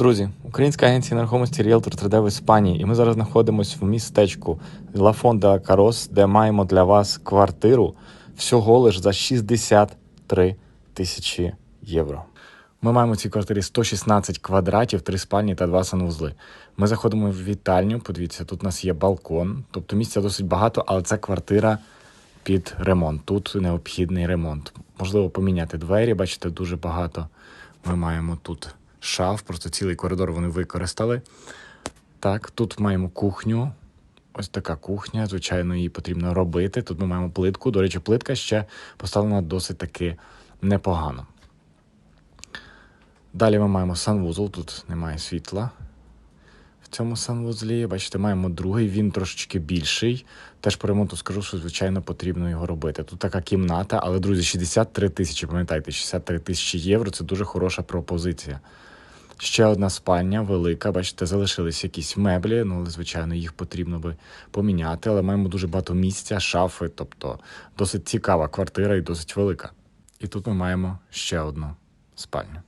Друзі, українська агенція нерухомості Realtor 3D в Іспанії, і ми зараз знаходимося в містечку Лафон де Карос, де маємо для вас квартиру всього лиш за 63 тисячі євро. Ми маємо в цій квартирі 116 квадратів, 3 спальні та 2 санвузли. Ми заходимо в вітальню. Подивіться, тут у нас є балкон, тобто місця досить багато, але це квартира під ремонт. Тут необхідний ремонт. Можливо, поміняти двері. Бачите, дуже багато. Ми маємо тут шаф, просто цілий коридор вони використали. Так, тут маємо кухню. Ось така кухня. Звичайно, її потрібно робити. Тут ми маємо плитку. До речі, плитка ще поставлена досить таки непогано. Далі ми маємо санвузол, тут немає світла. В цьому санвузлі, бачите, маємо другий, він трошечки більший. Теж по ремонту скажу, що звичайно потрібно його робити. Тут така кімната, але друзі, 63 тисячі. Пам'ятайте, 63 тисячі євро це дуже хороша пропозиція. Ще одна спальня велика. Бачите, залишились якісь меблі, ну звичайно їх потрібно би поміняти. Але маємо дуже багато місця, шафи, тобто досить цікава квартира і досить велика. І тут ми маємо ще одну спальню.